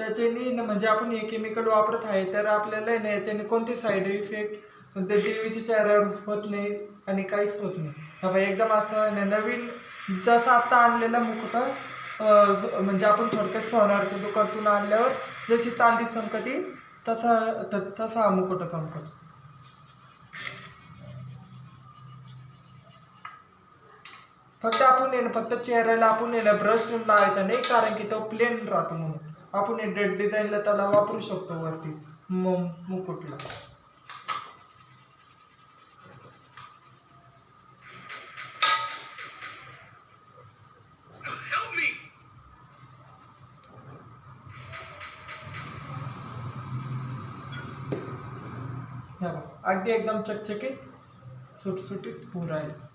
त्याच्याने म्हणजे आपण हे केमिकल वापरत आहे तर आपल्याला ना याच्याने कोणते साईड इफेक्ट ते देवीच्या चेहऱ्यावर होत नाही आणि काहीच होत नाही. हा एकदम असं नवीन जसा आत्ता आणलेला मुकुटा म्हणजे आपण थोडक्यात सोनारच्या दुकानातून आणल्यावर जशी चांदी चमकती तसा त- तसा हा मुकुटा चमकतो. फक्त आपण येणं फक्त चेहऱ्याला आपण येणं ब्रश लावायचा नाही कारण की तो प्लेन राहतो म्हणून. आपण हे डेट डिझाईनला त्याला वापरू शकतो वरती. मग मुकुटला अगदी एकदम चकचकीत सुटसुटीत पूर आहे.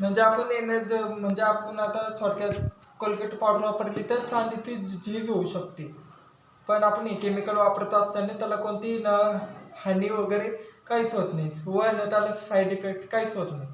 म्हणजे आपण येणे म्हणजे आपण आता थोडक्यात कोलगेट पावडर वापरली तर चांगली ती झीज होऊ शकते. पण आपण हे केमिकल वापरत असताना त्याला कोणतीही न हानी वगैरे काहीच होत नाही. व न त्याला साईड इफेक्ट काहीच होत नाही.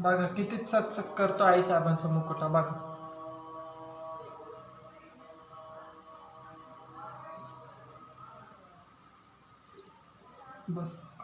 बघा किती चकचक करतो आई साहेबांचा मुकुटा बघा. बस.